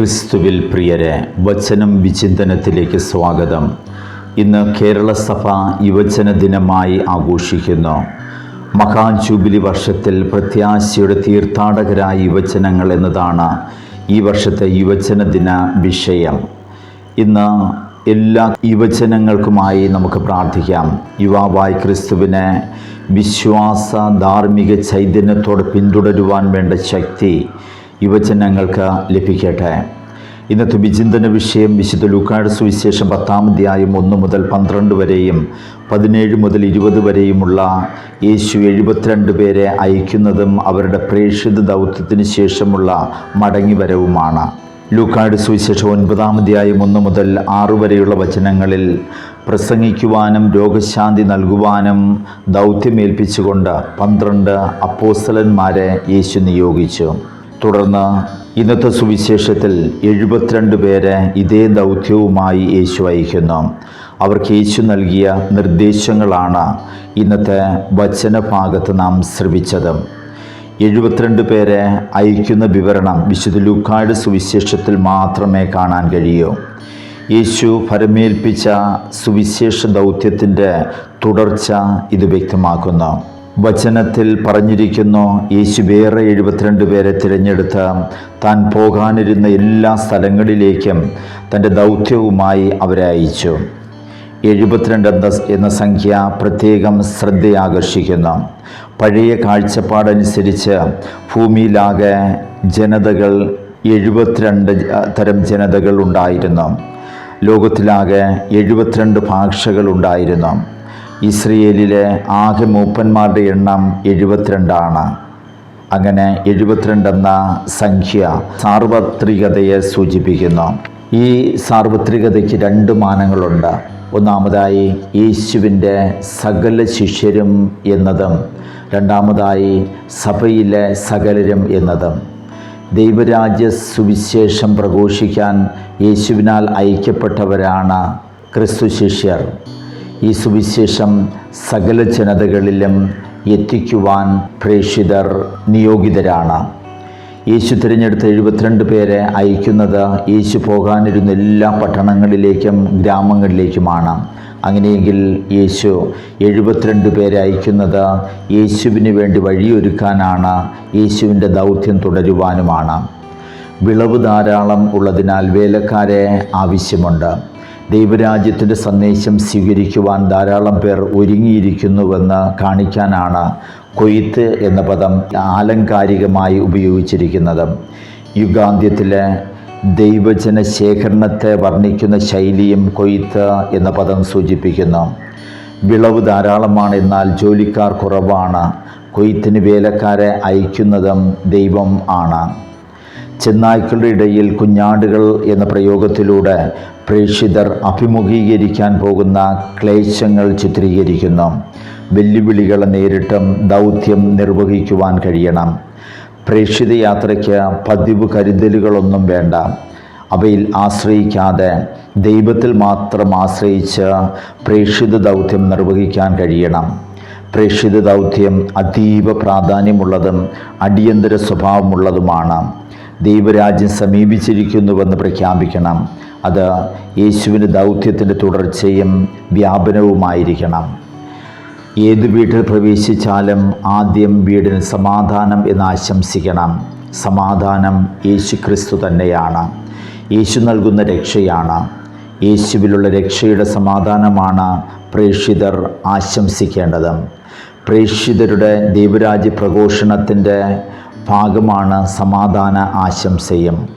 ക്രിസ്തുവിൽ പ്രിയരെ വചനം വിചിന്തനത്തിലേക്ക് സ്വാഗതം. ഇന്ന് കേരള സഭ യുവജന ദിനമായി ആഘോഷിക്കുന്നു. മഹാ ജൂബിലി വർഷത്തിൽ പ്രത്യാശയുടെ തീർത്ഥാടകരായ യുവജനങ്ങൾ എന്നതാണ് ഈ വർഷത്തെ യുവജന ദിന വിഷയം. ഇന്ന് എല്ലാ യുവജനങ്ങൾക്കുമായി നമുക്ക് പ്രാർത്ഥിക്കാം. യുവാവായി ക്രിസ്തുവിനെ വിശ്വാസ ധാർമ്മിക ചൈതന്യത്തോടെ പിന്തുടരുവാൻ വേണ്ട ശക്തി യുവജനങ്ങൾക്ക് ലഭിക്കട്ടെ. ഇന്നത്തെ വിചിന്തന വിഷയം വിശുദ്ധ ലൂക്കാട് സുവിശേഷം പത്താം അധ്യായം ഒന്ന് മുതൽ പന്ത്രണ്ട് വരെയും പതിനേഴ് മുതൽ ഇരുപത് വരെയുമുള്ള യേശു എഴുപത്തിരണ്ട് പേരെ അയക്കുന്നതും അവരുടെ പ്രേക്ഷിത ദൗത്യത്തിന് ശേഷമുള്ള മടങ്ങിവരവുമാണ്. ലൂക്കാട് സുവിശേഷം ഒൻപതാം അധ്യായം ഒന്ന് മുതൽ ആറു വരെയുള്ള വചനങ്ങളിൽ പ്രസംഗിക്കുവാനും രോഗശാന്തി നൽകുവാനും ദൗത്യമേൽപ്പിച്ചുകൊണ്ട് പന്ത്രണ്ട് അപ്പോസ്തലന്മാരെ യേശു നിയോഗിച്ചു. തുടർന്ന് ഇന്നത്തെ സുവിശേഷത്തിൽ എഴുപത്തിരണ്ട് പേരെ ഇതേ ദൗത്യവുമായി യേശു അയക്കുന്നു അവർക്ക് യേശു നൽകിയ നിർദ്ദേശങ്ങളാണ് ഇന്നത്തെ വചനഭാഗത്ത് നാം ശ്രവിച്ചത്. എഴുപത്തിരണ്ട് പേരെ അയക്കുന്ന വിവരണം വിശുദ്ധ ലൂക്കായുടെ സുവിശേഷത്തിൽ മാത്രമേ കാണാൻ കഴിയൂ. യേശു ഫരമേൽപ്പിച്ച സുവിശേഷ ദൗത്യത്തിന്റെ തുടർച്ച ഇത് വ്യക്തമാക്കുന്നു. വചനത്തിൽ പറഞ്ഞിരിക്കുന്നു യേശു വേറെ എഴുപത്തിരണ്ട് പേരെ തിരഞ്ഞെടുത്ത് താൻ പോകാനിരുന്ന എല്ലാ സ്ഥലങ്ങളിലേക്കും തന്റെ ദൗത്യവുമായി അവരെ അയച്ചു. എഴുപത്തിരണ്ട് എന്ന സംഖ്യ പ്രത്യേകം ശ്രദ്ധയാകർഷിക്കുന്നു. പഴയ കാഴ്ചപ്പാടനുസരിച്ച് ഭൂമിയിലാകെ ജനതകൾ എഴുപത്തിരണ്ട് തരം ജനതകൾ ഉണ്ടായിരുന്നു. ലോകത്തിലാകെ എഴുപത്തിരണ്ട് ഭാഷകൾ ഉണ്ടായിരുന്നു. ഇസ്രയേലിലെ ആകെ മൂപ്പന്മാരുടെ എണ്ണം എഴുപത്തിരണ്ടാണ്. അങ്ങനെ എഴുപത്തിരണ്ടെന്ന സംഖ്യ സാർവത്രികതയെ സൂചിപ്പിക്കുന്നു. ഈ സാർവത്രികതയ്ക്ക് രണ്ട് മാനങ്ങളുണ്ട്. ഒന്നാമതായി യേശുവിന്റെ സകല ശിഷ്യരും എന്നതും രണ്ടാമതായി സഭയിലെ സകലരും എന്നതും. ദൈവരാജ്യ സുവിശേഷം പ്രഘോഷിക്കാൻ യേശുവിനാൽ ഐക്യപ്പെട്ടവരാണ് ക്രിസ്തു ശിഷ്യർ. ഈ സുവിശേഷം സകല ജനതകളിലും എത്തിക്കുവാൻ പ്രേക്ഷിതർ നിയോഗിതരാണ്. യേശു തിരഞ്ഞെടുത്ത എഴുപത്തിരണ്ട് പേരെ അയക്കുന്നത് യേശു പോകാനിരുന്ന എല്ലാ പട്ടണങ്ങളിലേക്കും ഗ്രാമങ്ങളിലേക്കുമാണ്. അങ്ങനെയെങ്കിൽ യേശു എഴുപത്തിരണ്ട് പേരെ അയക്കുന്നത് യേശുവിന് വേണ്ടി വഴിയൊരുക്കാനാണ് യേശുവിന്റെ ദൗത്യം തുടരുവാനുമാണ്. വിളവ് ധാരാളം ഉള്ളതിനാൽ വേലക്കാരെ ആവശ്യമുണ്ട്. ദൈവരാജ്യത്തിന്റെ സന്ദേശം സ്വീകരിക്കുവാൻ ധാരാളം പേർ ഒരുങ്ങിയിരിക്കുന്നുവെന്ന് കാണിക്കാനാണ് കൊയ്ത്ത് എന്ന പദം ആലങ്കാരികമായി ഉപയോഗിച്ചിരിക്കുന്നത്. യുഗാന്ത്യത്തിലെ ദൈവജന ശേഖരണത്തെ വർണിക്കുന്ന ശൈലിയും കൊയ്ത്ത് എന്ന പദം സൂചിപ്പിക്കുന്നു. വിളവ് ധാരാളമാണ് എന്നാൽ ജോലിക്കാർ കുറവാണ്. കൊയ്ത്തിന് വേലക്കാരെ അയക്കുന്നതും ദൈവം ആണ്. ചെന്നായ്ക്കളുടെ ഇടയിൽ കുഞ്ഞാടുകൾ എന്ന പ്രയോഗത്തിലൂടെ പ്രേക്ഷിതർ അഭിമുഖീകരിക്കാൻ പോകുന്ന ക്ലേശങ്ങൾ ചിത്രീകരിക്കുന്നു. വെല്ലുവിളികളെ നേരിട്ടും ദൗത്യം നിർവഹിക്കുവാൻ കഴിയണം. പ്രേക്ഷിത യാത്രയ്ക്ക് പതിവ് കരുതലുകളൊന്നും വേണ്ട. അവയിൽ ആശ്രയിക്കാതെ ദൈവത്തിൽ മാത്രം ആശ്രയിച്ച് പ്രേക്ഷിത ദൗത്യം നിർവഹിക്കാൻ കഴിയണം. പ്രേക്ഷിത ദൗത്യം അതീവ പ്രാധാന്യമുള്ളതും അടിയന്തര സ്വഭാവമുള്ളതുമാണ്. ദൈവരാജ്യം സമീപിച്ചിരിക്കുന്നുവെന്ന് പ്രഖ്യാപിക്കണം. അത് യേശുവിന്റെ ദൗത്യത്തിന്റെ തുടർച്ചയും വ്യാപനവുമായിരിക്കണം. ഏത് വീട്ടിൽ പ്രവേശിച്ചാലും ആദ്യം വീടിന് സമാധാനം എന്ന് ആശംസിക്കണം. സമാധാനം യേശു ക്രിസ്തു തന്നെയാണ്. യേശു നൽകുന്ന രക്ഷയാണ്. യേശുവിലുള്ള രക്ഷയുടെ സമാധാനമാണ് പ്രേക്ഷിതർ ആശംസിക്കേണ്ടത്. പ്രേക്ഷിതരുടെ ദൈവരാജ്യ പ്രഘോഷണത്തിന്റെ ഭാഗമാണ് സമാധാന ആശംസയും.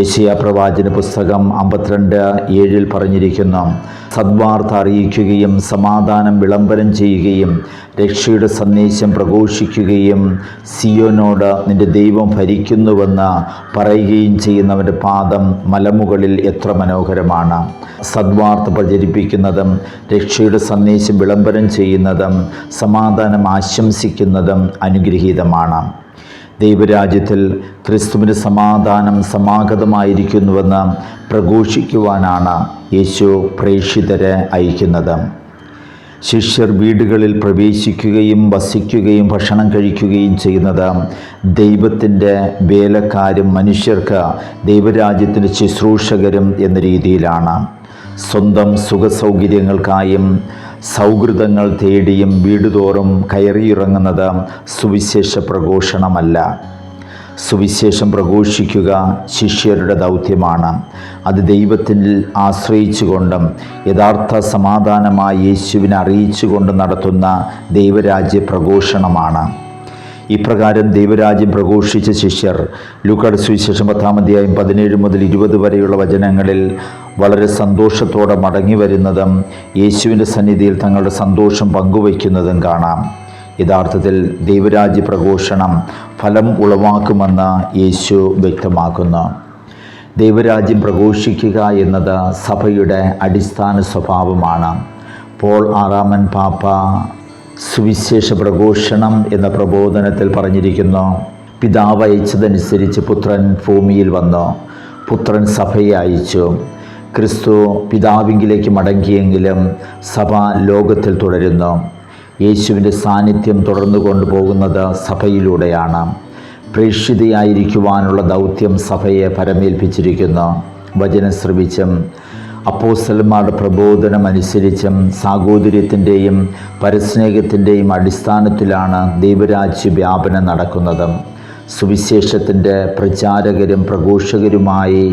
യശയ പ്രവാചന പുസ്തകം അമ്പത്തിരണ്ട് ഏഴിൽ പറഞ്ഞിരിക്കുന്നു സദ്വാർത്ത അറിയിക്കുകയും സമാധാനം വിളംബരം ചെയ്യുകയും രക്ഷയുടെ സന്ദേശം പ്രഘോഷിക്കുകയും സിയോനോട് നിന്റെ ദൈവം ഭരിക്കുന്നുവെന്ന് പറയുകയും ചെയ്യുന്നവന്റെ പാദം മലമുകളിൽ എത്ര മനോഹരമാണ്. സദ്വാർത്ത പ്രചരിപ്പിക്കുന്നതും രക്ഷയുടെ സന്ദേശം വിളംബരം ചെയ്യുന്നതും സമാധാനം ആശംസിക്കുന്നതും അനുഗ്രഹീതമാണ്. ദൈവരാജ്യത്തിൽ ക്രിസ്തുവിന് സമാധാനം സമാഗതമായിരിക്കുന്നുവെന്ന് പ്രഘോഷിക്കുവാനാണ് യേശു പ്രേക്ഷിതരെ അയക്കുന്നത്. ശിഷ്യർ വീടുകളിൽ പ്രവേശിക്കുകയും വസിക്കുകയും ഭക്ഷണം കഴിക്കുകയും ചെയ്യുന്നത് ദൈവത്തിന്റെ വേലക്കാരും മനുഷ്യർക്ക് ദൈവരാജ്യത്തിന്റെ ശുശ്രൂഷകരും എന്ന രീതിയിലാണ്. സ്വന്തം സുഖസൗകര്യങ്ങൾക്കായും സൗഹൃദങ്ങൾ തേടിയും വീടുതോറും കയറിയിറങ്ങുന്നത് സുവിശേഷ പ്രഘോഷണമല്ല. സുവിശേഷം പ്രഘോഷിക്കുക ശിഷ്യരുടെ ദൗത്യമാണ്. അത് ദൈവത്തിൽ ആശ്രയിച്ചുകൊണ്ടും യഥാർത്ഥ സമാധാനമായി യേശുവിനെ അറിയിച്ചുകൊണ്ട് നടത്തുന്ന ദൈവരാജ്യ പ്രഘോഷണമാണ്. ഇപ്രകാരം ദൈവരാജ്യം പ്രഘോഷിച്ച ശിഷ്യർ. ലുക്കഡ് സുവിശേഷം പത്താം അധ്യായം പതിനേഴ് മുതൽ ഇരുപത് വരെയുള്ള വചനങ്ങളിൽ വളരെ സന്തോഷത്തോടെ മടങ്ങി വരുന്നതും യേശുവിന്റെ സന്നിധിയിൽ തങ്ങളുടെ സന്തോഷം പങ്കുവയ്ക്കുന്നതും കാണാം. യഥാർത്ഥത്തിൽ ദൈവരാജ്യ പ്രഘോഷണം ഫലം ഉളവാക്കുമെന്ന് യേശു വ്യക്തമാക്കുന്നു. ദൈവരാജ്യം പ്രഘോഷിക്കുക എന്നത് സഭയുടെ അടിസ്ഥാന സ്വഭാവമാണ്. പോൾ ആറാമൻ പാപ്പ സുവിശേഷ പ്രഘോഷണം എന്ന പ്രബോധനത്തിൽ പറഞ്ഞിരിക്കുന്നു. പിതാവ് അയച്ചതനുസരിച്ച് പുത്രൻ ഭൂമിയിൽ വന്നു. പുത്രൻ സഭയെ അയച്ചു. ക്രിസ്തു പിതാവിങ്കിലേക്ക് മടങ്ങിയെങ്കിലും സഭ ലോകത്തിൽ തുടരുന്നു. യേശുവിന്റെ സാന്നിധ്യം തുടർന്നു കൊണ്ടുപോകുന്നത് സഭയിലൂടെയാണ്. പ്രേക്ഷിതയായിരിക്കുവാനുള്ള ദൗത്യം സഭയെ പരമേൽപ്പിച്ചിരിക്കുന്നു. വചനം ശ്രവിച്ചും അപ്പോസ്തലന്മാരുടെ പ്രബോധനം അനുസരിച്ചും സാഹോദര്യത്തിന്റെയും പരസ്നേഹത്തിന്റെയും അടിസ്ഥാനത്തിലാണ് ദൈവരാജ്യ വ്യാപനം നടക്കുന്നത്. സുവിശേഷത്തിന്റെ പ്രചാരകരും പ്രഘോഷകരുമായി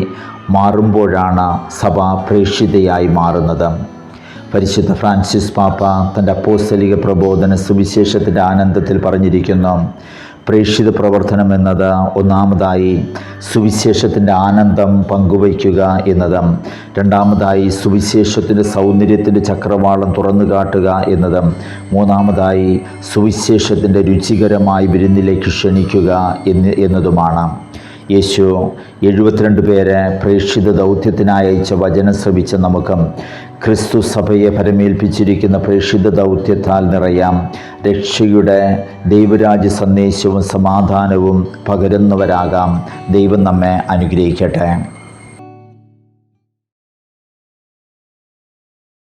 മാറുമ്പോഴാണ് സഭ പ്രേക്ഷിതയായി മാറുന്നത്. പരിശുദ്ധ ഫ്രാൻസിസ് പാപ്പ തന്റെ അപ്പോസ്തലിക പ്രബോധന സുവിശേഷത്തിന്റെ ആനന്ദത്തിൽ പറഞ്ഞിരിക്കുന്നു പ്രേക്ഷിത പ്രവർത്തനം എന്നത് ഒന്നാമതായി സുവിശേഷത്തിന്റെ ആനന്ദം പങ്കുവയ്ക്കുക എന്നതും രണ്ടാമതായി സുവിശേഷത്തിന്റെ സൗന്ദര്യത്തിന്റെ ചക്രവാളം തുറന്നു കാട്ടുക എന്നതും മൂന്നാമതായി സുവിശേഷത്തിന്റെ രുചികരമായ വിരുന്നിലേക്ക് ക്ഷണിക്കുക എന്ന് എന്നതുമാണ്. യേശു എഴുപത്തിരണ്ട് പേരെ പ്രേക്ഷിത ദൗത്യത്തിനായി അയച്ച വചനം ശ്രമിച്ച നമുക്ക് ക്രിസ്തു സഭയെ പരമേൽപ്പിച്ചിരിക്കുന്ന പ്രേക്ഷിത ദൗത്യത്താൽ നിറയാം. രക്ഷയുടെ ദൈവരാജ്യ സന്ദേശവും സമാധാനവും പകരുന്നവരാകാം. ദൈവം നമ്മെ അനുഗ്രഹിക്കട്ടെ.